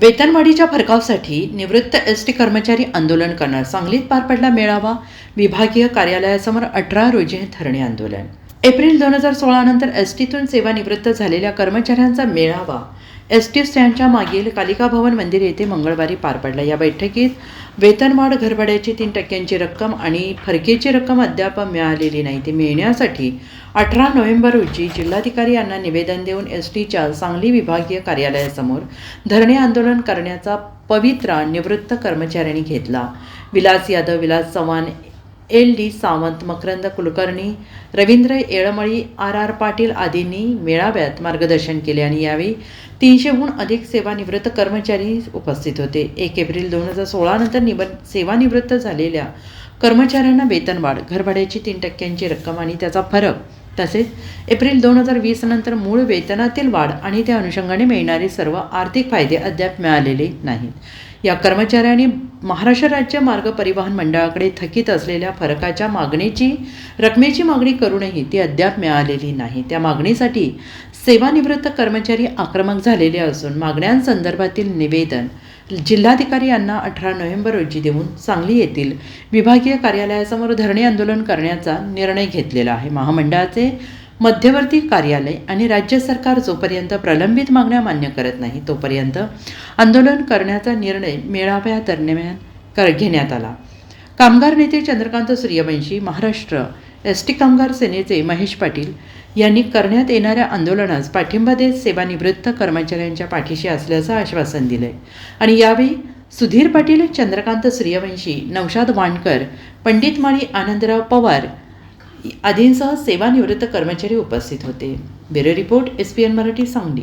वेतनवाढीच्या फरकावसाठी निवृत्त S T कर्मचारी आंदोलन करणार. सांगलीत पार पडला मेळावा. विभागीय कार्यालयासमोर अठरा रोजी धरणे आंदोलन. एप्रिल दोन हजार सोळानंतर एस टीतून सेवानिवृत्त झालेल्या कर्मचाऱ्यांचा मेळावा. एस टी स्टँडच्या मागील कालिका भवन मंदिर येथे मंगळवारी पार पडला. या बैठकीत वेतनवाढ घरभाड्याची तीन टक्क्यांची रक्कम आणि फरकेची रक्कम अद्याप मिळालेली नाही. ती मिळण्यासाठी अठरा नोव्हेंबर रोजी जिल्हाधिकारी यांना निवेदन देऊन एस टीच्या सांगली विभागीय कार्यालयासमोर धरणे आंदोलन करण्याचा पवित्रा निवृत्त कर्मचाऱ्यांनी घेतला. Vilas Yadav Vilas Chavan L D Sawant Makarand Kulkarni Ravindra Yelmali R R Patil आदींनी मेळाव्यात मार्गदर्शन केले आणि यावेळी तीनशेहून अधिक सेवानिवृत्त कर्मचारी उपस्थित होते. एक एप्रिल दोन हजार सोळानंतर निव सेवानिवृत्त झालेल्या कर्मचाऱ्यांना वेतनवाढ घरभाड्याची तीन टक्क्यांची रक्कम आणि त्याचा फरक तसेच एप्रिल दोन हजार वीस नंतर मूळ वेतनातील वाढ आणि त्या अनुषंगाने मिळणारे सर्व आर्थिक फायदे अद्याप मिळालेले नाहीत. या कर्मचाऱ्यांनी महाराष्ट्र राज्य मार्ग परिवहन मंडळाकडे थकीत असलेल्या फरकाच्या मागणीची रकमेची मागणी करूनही ती अद्याप मिळालेली नाही. त्या मागणीसाठी सेवानिवृत्त कर्मचारी आक्रमक झालेले असून मागण्यांसंदर्भातील निवेदन जिल्हाधिकारी यांना अठरा नोव्हेंबर रोजी देऊन सांगली येथील विभागीय कार्यालयासमोर धरणे आंदोलन करण्याचा निर्णय घेतलेला आहे. महामंडळाचे मध्यवर्ती कार्यालय आणि राज्य सरकार जोपर्यंत प्रलंबित मागण्या मान्य करत नाही तोपर्यंत आंदोलन करण्याचा निर्णय मेळाव्या दरम्यान कर घेण्यात आला. कामगार नेते चंद्रकांत सूर्यवंशी महाराष्ट्र एस टी कामगार सेनेचे महेश पाटील यांनी करण्यात येणाऱ्या आंदोलनास पाठिंबा देत सेवानिवृत्त कर्मचाऱ्यांच्या पाठीशी असल्याचं आश्वासन दिलंय. आणि यावेळी सुधीर पाटील चंद्रकांत सूर्यवंशी नौशाद वाणकर पंडित माळी आनंदराव पवार आदींसह सेवानिवृत्त कर्मचारी उपस्थित होते. Bureau report S P N Marathi Sangli.